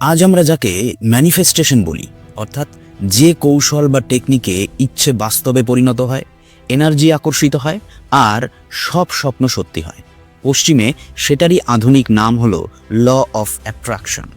আজ আমরা যাকে ম্যানিফেস্টেশন বলি, অর্থাৎ যে কৌশল বা টেকনিকে ইচ্ছে বাস্তবে পরিণত হয় এনার্জি আকর্ষিত হয়, আর সব স্বপ্ন সত্যি হয়। পশ্চিমে সেটারই আধুনিক নাম হলো ল অফ অ্যাট্রাকশন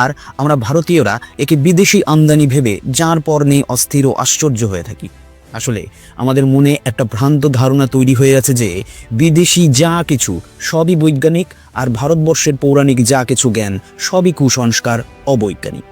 আর আমরা ভারতীয়রা একে বিদেশি আমদানি ভেবে যার পর নেই অস্থির ও আশ্চর্য হয়ে থাকি। আসলে আমাদের মনে একটা ভ্রান্ত ধারণা তৈরি হয়ে আছে যে বিদেশি যা কিছু, সবই বৈজ্ঞানিক আর ভারতবর্ষের পৌরাণিক যা কিছু জ্ঞান, সবই কুসংস্কার, অবৈজ্ঞানিক।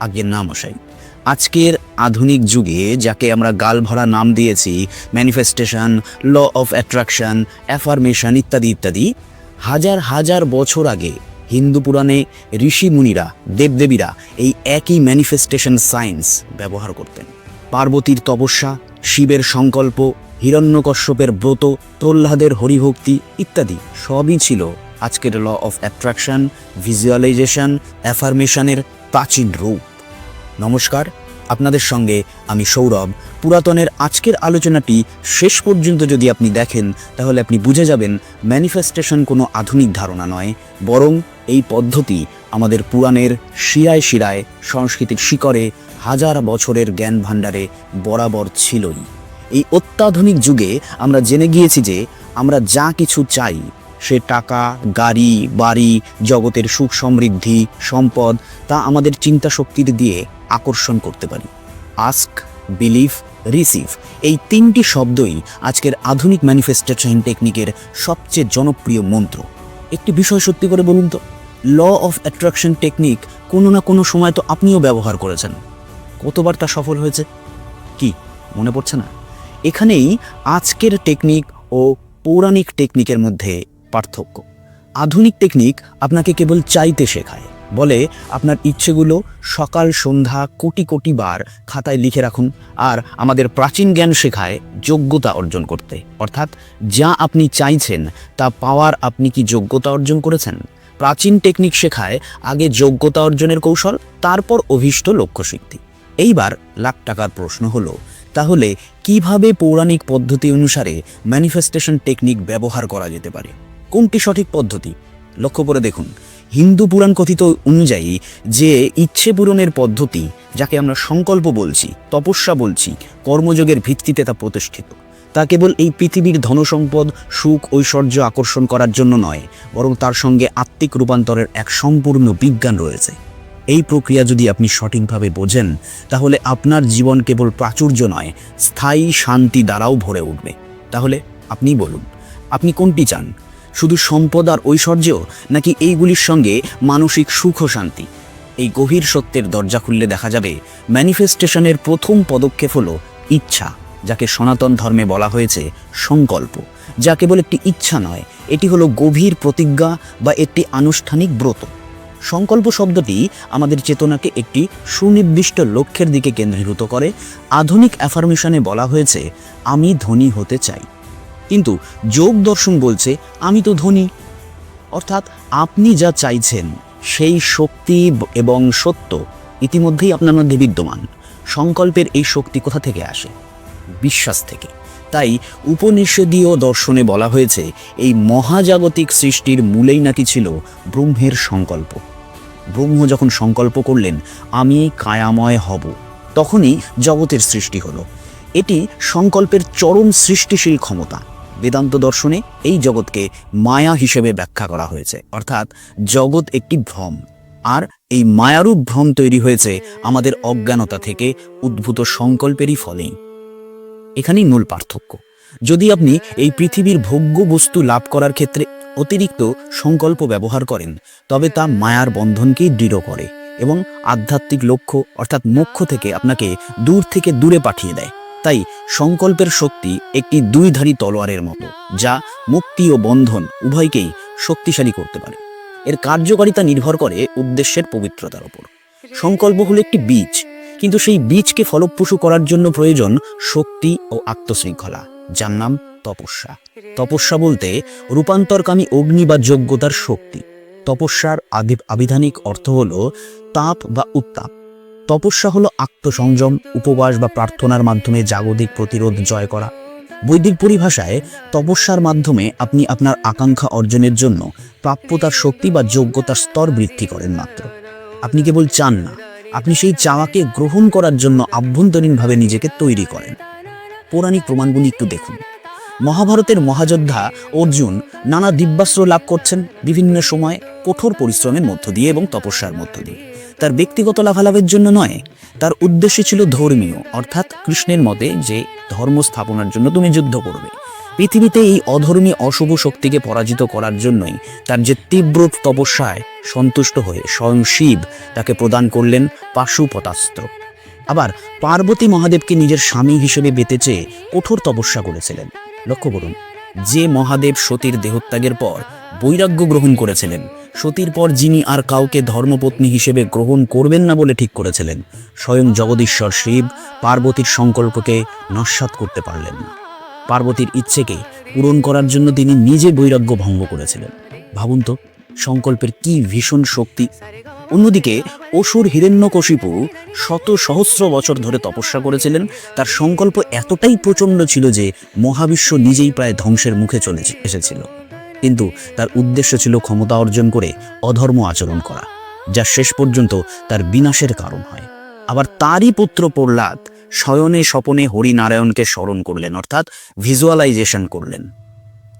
আগের নাম মশাই। আজকের আধুনিক যুগে যাকে আমরা গালভরা নাম দিয়েছি manifestation law of attraction affirmation ইত্যাদি ইত্যাদি, হাজার হাজার বছর আগে হিন্দু পুরাণে ঋষি মুনিরা, দেবদেবীরা এই একই ম্যানিফেস্টেশন সায়েন্স ব্যবহার করতেন। পার্বতীর তপস্যা শিবের সংকল্প, হিরণ্যকশ্যপের ব্রত, প্রহ্লাদের হরিভক্তি ইত্যাদি সবই ছিল আজকের ল অফ অ্যাট্রাকশন, ভিজুয়ালাইজেশন, অ্যাফার্মেশনের প্রাচীন রূপ। নমস্কার আপনাদের সঙ্গে আমি সৌরভ। পুরাতনের আজকের আলোচনাটি শেষ পর্যন্ত যদি আপনি দেখেন, তাহলে আপনি বুঝে যাবেন ম্যানিফেস্টেশন কোনো আধুনিক ধারণা নয়, বরং এই পদ্ধতি আমাদের পুরাণের শিরায় শিরায়, সংস্কৃতির শিকড়ে হাজার বছরের জ্ঞান ভাণ্ডারে বরাবর ছিলই। এই অত্যাধুনিক যুগে আমরা জেনে গিয়েছি যে আমরা যা কিছু চাই সে টাকা, গাড়ি, বাড়ি, জগতের সুখ সমৃদ্ধি, সম্পদ, তা আমাদের চিন্তা শক্তির দিয়ে আকর্ষণ করতে পারি। আস্ক, বিলিভ, রিসিভ এই তিনটি শব্দই আজকের আধুনিক ম্যানিফেস্টেশন টেকনিকের সবচেয়ে জনপ্রিয় মন্ত্র। একটি বিষয় সত্যি করে বলুন তো ল অফ অ্যাট্রাকশন টেকনিক কোনো না কোনো সময় তো আপনিও ব্যবহার করেছেন। কতবার তা সফল হয়েছে? কি, মনে পড়ছে না? এখানেই আজকের টেকনিক ও পৌরাণিক টেকনিকের মধ্যে পার্থক্য। আধুনিক টেকনিক আপনাকে কেবল চাইতে শেখায়। বলে আপনার ইচ্ছেগুলো সকাল, সন্ধ্যা কোটি কোটি বার খাতায় লিখে রাখুন আর আমাদের প্রাচীন জ্ঞান শেখায় যোগ্যতা অর্জন করতে। অর্থাৎ যা আপনি চাইছেন, তা পাওয়ার আপনি কি যোগ্যতা অর্জন করেছেন? প্রাচীন টেকনিক শেখায় আগে যোগ্যতা অর্জনের কৌশল, তারপর অভীষ্ট লক্ষ্য সিদ্ধি এইবার লাখ টাকার প্রশ্ন হলো, তাহলে কীভাবে পৌরাণিক পদ্ধতি অনুসারে ম্যানিফেস্টেশন টেকনিক ব্যবহার করা যেতে পারে? কোনটি সঠিক পদ্ধতি? লক্ষ্য করে দেখুন। হিন্দু পুরাণ কথিত অনুযায়ী যে ইচ্ছে পূরণের পদ্ধতি, যাকে আমরা সংকল্প বলছি, তপস্যা বলছি, কর্মযোগের ভিত্তিতে তা প্রতিষ্ঠিত, তা কেবল এই পৃথিবীর ধনসম্পদ, সুখ, ঐশ্বর্য আকর্ষণ করার জন্য নয়, বরং তার সঙ্গে আত্মিক রূপান্তরের এক সম্পূর্ণ বিজ্ঞান রয়েছে। এই প্রক্রিয়া যদি আপনি সঠিকভাবে বোঝেন, তাহলে আপনার জীবন কেবল প্রাচুর্য নয়, স্থায়ী শান্তি দ্বারাও ভরে উঠবে। তাহলে আপনি বলুন, আপনি কোনটি চান? শুধু সম্পদ আর ঐশ্বর্য নাকি এইগুলির সঙ্গে মানসিক সুখ শান্তি? এই গভীর সত্যের দরজা খুললে দেখা যাবে ম্যানিফেস্টেশনের প্রথম পদক্ষেপ হল ইচ্ছা, যাকে সনাতন ধর্মে বলা হয়েছে সংকল্প। যা কেবল একটি ইচ্ছা নয়, এটি হলো গভীর প্রতিজ্ঞা বা একটি আনুষ্ঠানিক ব্রত। সংকল্প শব্দটি আমাদের চেতনাকে একটি সুনির্দিষ্ট লক্ষ্যের দিকে কেন্দ্রীভূত করে। আধুনিক অ্যাফার্মেশনে বলা হয়েছে, আমি ধনী হতে চাই। কিন্তু যোগ দর্শন বলছে, আমি তো ধনী। অর্থাৎ আপনি যা চাইছেন, সেই শক্তি এবং সত্য ইতিমধ্যেই আপনার মধ্যে বিদ্যমান। সংকল্পের এই শক্তি কোথা থেকে আসে? বিশ্বাস থেকে। তাই উপনিষদীয় দর্শনে বলা হয়েছে, এই মহাজাগতিক সৃষ্টির মূলেই নাকি ছিল ব্রহ্মের সংকল্প। ব্রহ্ম যখন সংকল্প করলেন, আমি কায়াময় হব। তখনই জগতের সৃষ্টি হলো। এটি সংকল্পের চরম সৃষ্টিশীল ক্ষমতা। বেদান্ত দর্শনে এই জগৎকে মায়া হিসেবে ব্যাখ্যা করা হয়েছে। অর্থাৎ জগৎ একটি ভ্রম, আর এই মায়ারূপ ভ্রম তৈরি হয়েছে আমাদের অজ্ঞানতা থেকে উদ্ভূত সংকল্পেরই ফলেই। এখানেই মূল পার্থক্য। যদি আপনি এই পৃথিবীর ভোগ্য বস্তু লাভ করার ক্ষেত্রে অতিরিক্ত সংকল্প ব্যবহার করেন, তবে তা মায়ার বন্ধনকেই দৃঢ় করে এবং আধ্যাত্মিক লক্ষ্য, অর্থাৎ মোক্ষ থেকে আপনাকে দূর থেকে দূরে পাঠিয়ে দেয়। তাই সংকল্পের শক্তি একটি দুইধারী তলোয়ারের মতো, যা মুক্তি ও বন্ধন উভয়কেই শক্তিশালী করতে পারে। এর কার্যকারিতা নির্ভর করে উদ্দেশ্যের পবিত্রতার ওপর। সংকল্প হলো একটি বীজ, কিন্তু সেই বীজকে ফলপ্রসূ করার জন্য প্রয়োজন শক্তি ও আত্মশৃঙ্খলা, যার নাম তপস্যা। তপস্যা বলতে রূপান্তরকামী অগ্নি বা যোগ্যতার শক্তি। তপস্যার আবিধানিক অর্থ হল তাপ বা উত্তাপ। তপস্যা হলো আত্মসংযম, উপবাস বা প্রার্থনার মাধ্যমে জাগতিক প্রতিরোধ জয় করা। বৈদিক পরিভাষায় তপস্যার মাধ্যমে আপনি আপনার আকাঙ্ক্ষা অর্জনের জন্য প্রাপ্যতার শক্তি বা যোগ্যতার স্তর বৃদ্ধি করেন মাত্র। আপনি কেবল চান না, আপনি সেই চাওয়াকে গ্রহণ করার জন্য আভ্যন্তরীণভাবে নিজেকে তৈরি করেন। পৌরাণিক প্রমাণগুলি একটু দেখুন। মহাভারতের মহাযোদ্ধা অর্জুন নানা দিব্যাস্ত্র লাভ করছেন বিভিন্ন সময় কঠোর পরিশ্রমের মধ্য দিয়ে এবং তপস্যার মধ্য দিয়ে। তার ব্যক্তিগত লাভালাভের জন্য নয়, তার উদ্দেশ্য ছিল ধর্মীয়, অর্থাৎ কৃষ্ণের মতে যে ধর্ম স্থাপনার জন্য তুমি যুদ্ধ করবে। পৃথিবীতে এই অধর্মী অশুভ শক্তিকে পরাজিত করার জন্যই তার যে তীব্র তপস্যায় সন্তুষ্ট হয়ে স্বয়ং শিব তাকে প্রদান করলেন পাশুপতাস্ত্র আবার পার্বতী মহাদেবকে নিজের স্বামী হিসেবে পেতে চেয়ে কঠোর তপস্যা করেছিলেন। লক্ষ্য করুন, যে মহাদেব সতীর দেহত্যাগের পর বৈরাগ্য গ্রহণ করেছিলেন সতীর পর যিনি আর কাউকে ধর্মপত্নী হিসেবে গ্রহণ করবেন না বলে ঠিক করেছিলেন, স্বয়ং জগদীশ্বর শিব পার্বতীর সংকল্পকে নস্বাত করতে পারলেন। না পার্বতীর ইচ্ছেকে পূরণ করার জন্য তিনি নিজে বৈরাগ্য ভঙ্গ করেছিলেন। ভাবুন তো, সংকল্পের কি ভীষণ শক্তি। অন্যদিকে, অসুর হিরণ্যকশিপু শত সহস্র বছর ধরে তপস্যা করেছিলেন। তার সংকল্প এতটাই প্রচণ্ড ছিল যে মহাবিশ্ব নিজেই প্রায় ধ্বংসের মুখে চলে এসেছিল। কিন্তু তার উদ্দেশ্য ছিল ক্ষমতা অর্জন করে অধর্ম আচরণ করা, যা শেষ পর্যন্ত তার বিনাশের কারণ হয়। আবার তারই পুত্র প্রহ্লাদ শয়নে স্বপনে হরিনারায়ণকে স্মরণ করলেন, অর্থাৎ ভিজুয়ালাইজেশন করলেন।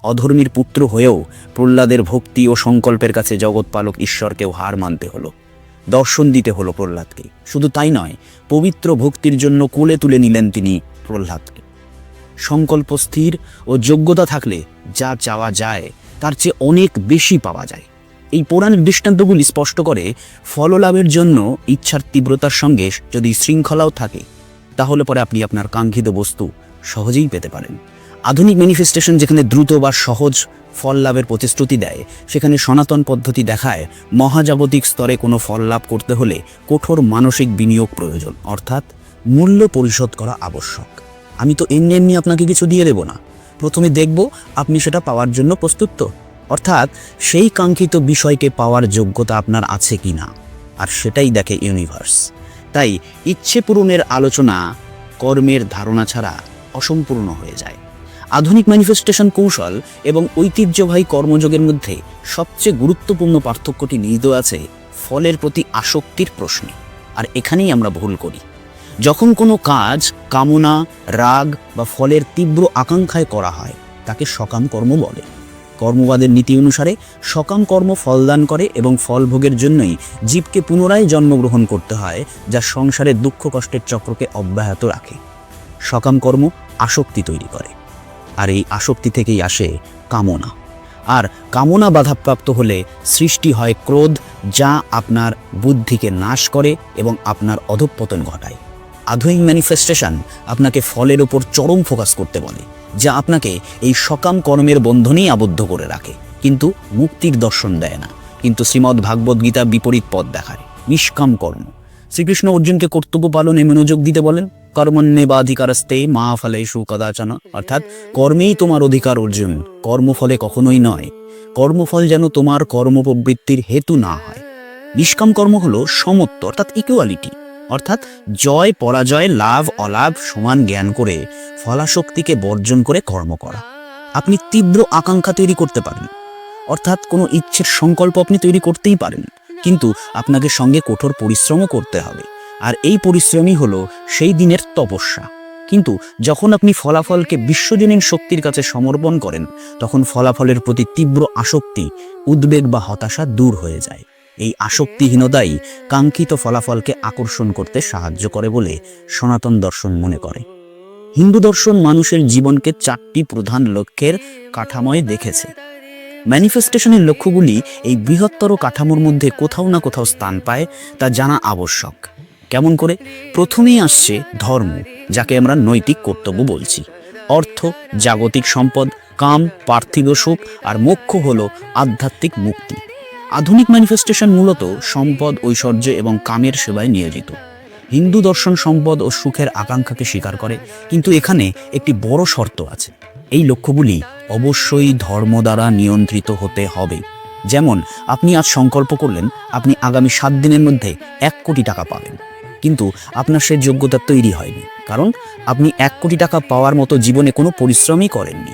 অধর্মীর পুত্র হয়েও প্রহ্লাদের ভক্তি ও সংকল্পের কাছে জগৎপালক ঈশ্বরকেও হার মানতে হলো, দর্শন দিতে হলো প্রহ্লাদকে। শুধু তাই নয়, পবিত্র ভক্তির জন্য কোলে তুলে নিলেন তিনি প্রহ্লাদকে। সংকল্প স্থির ও যোগ্যতা থাকলে যা চাওয়া যায় তার চেয়ে অনেক বেশি পাওয়া যায়। এই পৌরাণিক দৃষ্টান্তগুলি স্পষ্ট করে ফললাভের জন্য ইচ্ছার তীব্রতার সঙ্গে যদি শৃঙ্খলাও থাকে, তাহলে পরে আপনি আপনার কাঙ্ক্ষিত বস্তু সহজেই পেতে পারেন। আধুনিক ম্যানিফেস্টেশন যেখানে দ্রুত বা সহজ ফল লাভের প্রতিশ্রুতি দেয়, সেখানে সনাতন পদ্ধতি দেখায় মহাজাগতিক স্তরে কোনো ফল লাভ করতে হলে কঠোর মানসিক বিনিয়োগ প্রয়োজন, অর্থাৎ মূল্য পরিশোধ করা আবশ্যক। আমি তো এমনি এমনি আপনাকে কিছু দিয়ে দেব না। প্রথমে দেখব আপনি সেটা পাওয়ার জন্য প্রস্তুত তো। অর্থাৎ সেই কাঙ্ক্ষিত বিষয়কে পাওয়ার যোগ্যতা আপনার আছে কি না। আর সেটাই দেখে ইউনিভার্স। তাই ইচ্ছে পূরণের আলোচনা কর্মের ধারণা ছাড়া অসম্পূর্ণ হয়ে যায়। আধুনিক ম্যানিফেস্টেশন কৌশল এবং ঐতিহ্যবাহী কর্মযোগের মধ্যে সবচেয়ে গুরুত্বপূর্ণ পার্থক্যটি নিহিত আছে ফলের প্রতি আসক্তির প্রশ্নে। আর এখানেই আমরা ভুল করি। যখন কোনো কাজ, কামনা, রাগ বা ফলের তীব্র আকাঙ্ক্ষায় করা হয়, তাকে সকাম কর্ম বলে। কর্মবাদের নীতি অনুসারে সকাম কর্ম ফলদান করে এবং ফল ভোগের জন্যই জীবকে পুনরায় জন্মগ্রহণ করতে হয়, যা সংসারের দুঃখ কষ্টের চক্রকে অব্যাহত রাখে। সকাম কর্ম আসক্তি তৈরি করে। আর এই আসক্তি থেকেই আসে কামনা। আর কামনা বাধাপ্রাপ্ত হলে সৃষ্টি হয় ক্রোধ, যা আপনার বুদ্ধিকে নাশ করে এবং আপনার অধঃপতন ঘটায়। আধুনিক ম্যানিফেস্টেশন আপনাকে ফলের ওপর চরম ফোকাস করতে বলে, যা আপনাকে এই সকাম কর্মের বন্ধনেই আবদ্ধ করে রাখে, কিন্তু মুক্তির দর্শন দেয় না। কিন্তু শ্রীমদ্ ভাগবত গীতা বিপরীত পথ দেখায়, নিষ্কাম কর্ম। শ্রীকৃষ্ণ অর্জুনকে কর্তব্য পালনে মনোযোগ দিতে বলেন কর্মণ্যে বা অধিকারস্তে মা ফলে সুকদাচনা অর্থাৎ, কর্মেই তোমার অধিকার অর্জুন, কর্মফলে কখনোই নয়। কর্মফল যেন তোমার কর্মপ্রবৃত্তির হেতু না হয়। নিষ্কাম কর্ম হলো সমত্ব, অর্থাৎ ইকুয়ালিটি অর্থাৎ জয়, পরাজয়, লাভ, অলাভ সমান জ্ঞান করে, ফলাশক্তিকে বর্জন করে কর্ম করা। আপনি তীব্র আকাঙ্ক্ষা তৈরি করতে পারেন। অর্থাৎ কোনো ইচ্ছের সংকল্প আপনি তৈরি করতেই পারেন। কিন্তু আপনাকে সঙ্গে কঠোর পরিশ্রমও করতে হবে। আর এই পরিশ্রমই হলো সেই দিনের তপস্যা। কিন্তু যখন আপনি ফলাফলকে বিশ্বজনীন শক্তির কাছে সমর্পণ করেন, তখন ফলাফলের প্রতি তীব্র আসক্তি, উদ্বেগ বা হতাশা দূর হয়ে যায়। এই আসক্তিহীনতাই কাঙ্ক্ষিত ফলাফলকে আকর্ষণ করতে সাহায্য করে বলে সনাতন দর্শন মনে করে। হিন্দু দর্শন মানুষের জীবনকে চারটি প্রধান লক্ষ্যের কাঠামোয় দেখেছে। ম্যানিফেস্টেশনের লক্ষ্যগুলি এই বৃহত্তর কাঠামোর মধ্যে কোথাও না কোথাও স্থান পায় তা জানা আবশ্যক। কেমন করে? প্রথমেই আসছে ধর্ম, যাকে আমরা নৈতিক কর্তব্য বলছি। অর্থ, জাগতিক সম্পদ, কাম, পার্থিব সুখ আর মোক্ষ হল আধ্যাত্মিক মুক্তি। আধুনিক ম্যানিফেস্টেশন মূলত সম্পদ, ঐশ্বর্য এবং কামের সেবায় নিয়োজিত। হিন্দু দর্শন সম্পদ ও সুখের আকাঙ্ক্ষাকে স্বীকার করে, কিন্তু এখানে একটি বড় শর্ত আছে। এই লক্ষ্যগুলি অবশ্যই ধর্ম দ্বারা নিয়ন্ত্রিত হতে হবে। যেমন, আপনি আজ সংকল্প করলেন, আপনি আগামী সাত দিনের মধ্যে এক কোটি টাকা পাবেন। কিন্তু আপনার সে যোগ্যতা তৈরি হয়নি। কারণ, আপনি এক কোটি টাকা পাওয়ার মতো জীবনে কোনো পরিশ্রমই করেননি।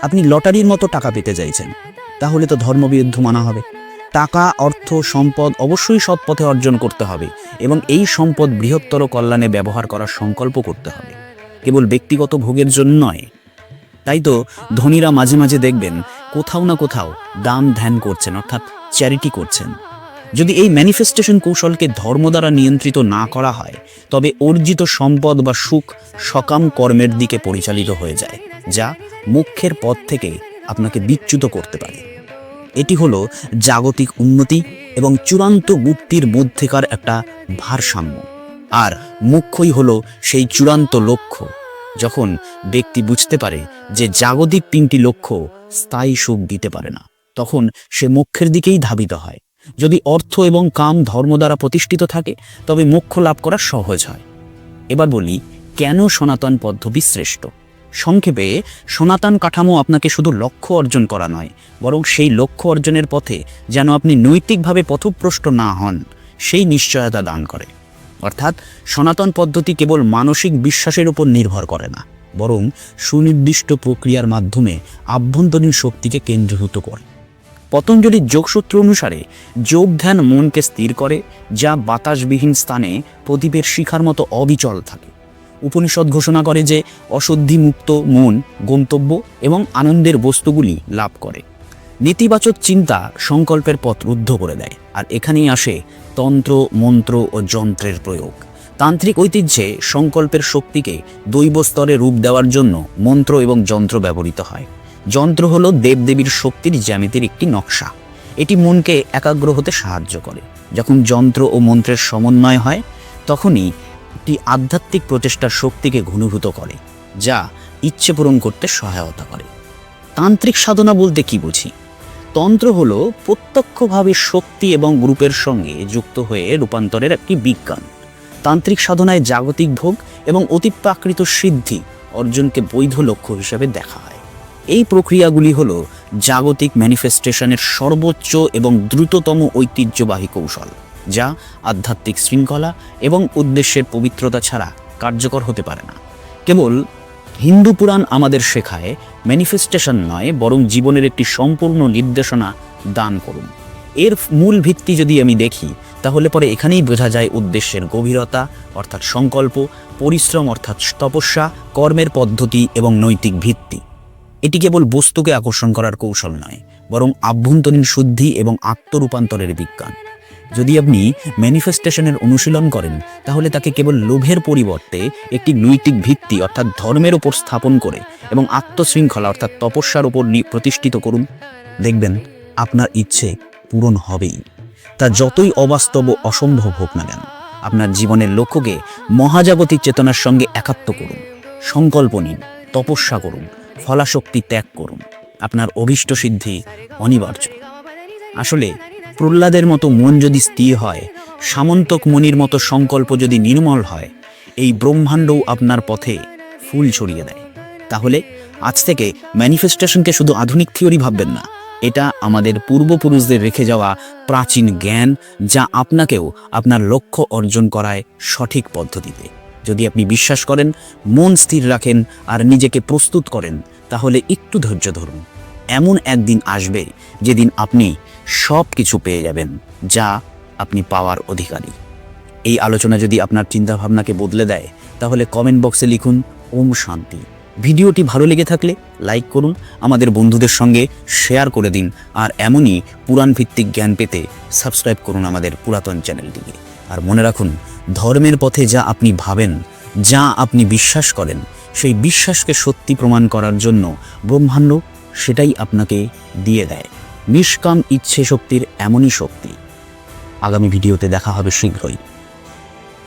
আপনি লটারির মতো টাকা পেতে চাইছেন। তাহলে তো ধর্মবিরুদ্ধ মানা হবে। টাকা, অর্থ, সম্পদ অবশ্যই সৎ পথে অর্জন করতে হবে এবং এই সম্পদ বৃহত্তর কল্যাণে ব্যবহার করার সংকল্প করতে হবে। কেবল ব্যক্তিগত ভোগের জন্য নয়। তাই তো ধনীরা মাঝে মাঝে দেখবেন কোথাও না কোথাও দান ধ্যান করছেন, অর্থাৎ চ্যারিটি করছেন। যদি এই ম্যানিফেস্টেশন কৌশলকে ধর্ম দ্বারা নিয়ন্ত্রিত না করা হয়, তবে অর্জিত সম্পদ বা সুখ সকাম কর্মের দিকে পরিচালিত হয়ে যায়, যা মুখ্যের পথ থেকে আপনাকে বিচ্যুত করতে পারে। এটি হলো জাগতিক উন্নতি এবং চূড়ান্ত মুক্তির মধ্যেকার একটা ভারসাম্য। আর মুখ্যই হলো সেই চূড়ান্ত লক্ষ্য, যখন ব্যক্তি বুঝতে পারে যে জাগতিক তিনটি লক্ষ্য স্থায়ী সুখ দিতে পারে না, তখন সে মোক্ষের দিকেই ধাবিত হয়। যদি অর্থ এবং কাম ধর্ম দ্বারা প্রতিষ্ঠিত থাকে, তবে মোক্ষ লাভ করা সহজ হয়। এবার বলি, কেন সনাতন পদ্ধতি শ্রেষ্ঠ? সংক্ষেপে, সনাতন কাঠামো আপনাকে শুধু লক্ষ্য অর্জন করা নয়, বরং সেই লক্ষ্য অর্জনের পথে যেন আপনি নৈতিকভাবে পথভ্রষ্ট না হন, সেই নিশ্চয়তা দান করে। অর্থাৎ, সনাতন পদ্ধতি কেবল মানসিক বিশ্বাসের উপর নির্ভর করে না, বরং সুনির্দিষ্ট প্রক্রিয়ার মাধ্যমে আভ্যন্তরীণ শক্তিকে কেন্দ্রীভূত করে। পতঞ্জলির যোগসূত্র অনুসারে যোগ ধ্যান মনকে স্থির করে, যা বাতাসবিহীন স্থানে প্রদীপের শিখার মতো অবিচল থাকে। উপনিষদ ঘোষণা করে যে অশুদ্ধিমুক্ত মন, গন্তব্য এবং আনন্দের বস্তুগুলি লাভ করে। নেতিবাচক চিন্তা সংকল্পের পথ রুদ্ধ করে দেয় আর এখানেই আসে তন্ত্র, মন্ত্র ও যন্ত্রের প্রয়োগ। তান্ত্রিক ঐতিহ্যে সংকল্পের শক্তিকে দৈব স্তরে রূপ দেওয়ার জন্য মন্ত্র এবং যন্ত্র ব্যবহৃত হয়। যন্ত্র হলো দেবদেবীর শক্তির জ্যামিতির একটি নকশা। এটি মনকে একাগ্র হতে সাহায্য করে। যখন যন্ত্র ও মন্ত্রের সমন্বয় হয়, তখনই একটি আধ্যাত্মিক প্রচেষ্টার শক্তিকে ঘনীভূত করে, যা ইচ্ছে পূরণ করতে সহায়তা করে। তান্ত্রিক সাধনা বলতে কি বুঝি? তন্ত্র হল প্রত্যক্ষভাবে শক্তি এবং গ্রুপের সঙ্গে যুক্ত হয়ে রূপান্তরের একটি বিজ্ঞান। তান্ত্রিক সাধনায় জাগতিক ভোগ এবং অতিপ্রাকৃত সিদ্ধি অর্জনকে বৈধ লক্ষ্য হিসেবে দেখা হয়। এই প্রক্রিয়াগুলি হল জাগতিক ম্যানিফেস্টেশনের সর্বোচ্চ এবং দ্রুততম ঐতিহ্যবাহী কৌশল। যা আধ্যাত্মিক শৃঙ্খলা এবং উদ্দেশ্যের পবিত্রতা ছাড়া কার্যকর হতে পারে না। কেবল হিন্দু পুরাণ আমাদের শেখায় ম্যানিফেস্টেশন নয়, বরং জীবনের একটি সম্পূর্ণ নির্দেশনা দান করুন। এর মূল ভিত্তি যদি আমি দেখি, তাহলে পরে এখানেই বোঝা যায় উদ্দেশ্যের গভীরতা, অর্থাৎ সংকল্প, পরিশ্রম, অর্থাৎ তপস্যা, কর্মের পদ্ধতি এবং নৈতিক ভিত্তি। এটি কেবল বস্তুকে আকর্ষণ করার কৌশল নয়, বরং আভ্যন্তরীণ শুদ্ধি এবং আত্মরূপান্তরের বিজ্ঞান। যদি আপনি ম্যানিফেস্টেশনের অনুশীলন করেন, তাহলে তাকে কেবল লোভের পরিবর্তে একটি নৈতিক ভিত্তি অর্থাৎ ধর্মের ওপর স্থাপন করে এবং আত্মশৃঙ্খলা অর্থাৎ তপস্যার ওপর নি- প্রতিষ্ঠিত করুন। দেখবেন আপনার ইচ্ছে পূরণ হবেই। তা যতই অবাস্তব অসম্ভব হোক না কেন, আপনার জীবনের লক্ষ্যকে মহাজাগতিক চেতনার সঙ্গে একাত্ম করুন। সংকল্প নিন, তপস্যা করুন, ফলাশক্তি ত্যাগ করুন। আপনার অভীষ্ট সিদ্ধি অনিবার্য। আসলে প্রহ্লাদের মতো মন যদি স্থির হয়, সামন্তক মনির মতো সংকল্প যদি নির্মল হয়, এই ব্রহ্মাণ্ডও আপনার পথে ফুল ছড়িয়ে দেয়। তাহলে আজ থেকে ম্যানিফেস্টেশনকে শুধু আধুনিক থিওরি ভাববেন না, এটা আমাদের পূর্বপুরুষদের রেখে যাওয়া প্রাচীন জ্ঞান যা আপনাকেও আপনার লক্ষ্য অর্জন করায় সঠিক পদ্ধতিতে। যদি আপনি বিশ্বাস করেন, মন স্থির রাখেন আর নিজেকে প্রস্তুত করেন, তাহলে একটু ধৈর্য ধরুন। এমন একদিন আসবে যেদিন আপনি সব কিছু পেয়ে যাবেন, যা আপনি পাওয়ার অধিকারী। এই আলোচনা যদি আপনার চিন্তাভাবনাকে বদলে দেয়, তাহলে কমেন্ট বক্সে লিখুন, ওম শান্তি। ভিডিওটি ভালো লেগে থাকলে লাইক করুন, আমাদের বন্ধুদের সঙ্গে শেয়ার করে দিন, আর এমনই পুরাণ ভিত্তিক জ্ঞান পেতে সাবস্ক্রাইব করুন আমাদের পুরাতন চ্যানেলটিকে। আর মনে রাখুন, ধর্মের পথে যা আপনি ভাবেন, যা আপনি বিশ্বাস করেন, সেই বিশ্বাসকে সত্যি প্রমাণ করার জন্য ব্রহ্মাণ্ড সেটাই আপনাকে দিয়ে দেয়। নিষ্কাম ইচ্ছে শক্তির এমনই শক্তি। আগামী ভিডিওতে দেখা হবে শীঘ্রই।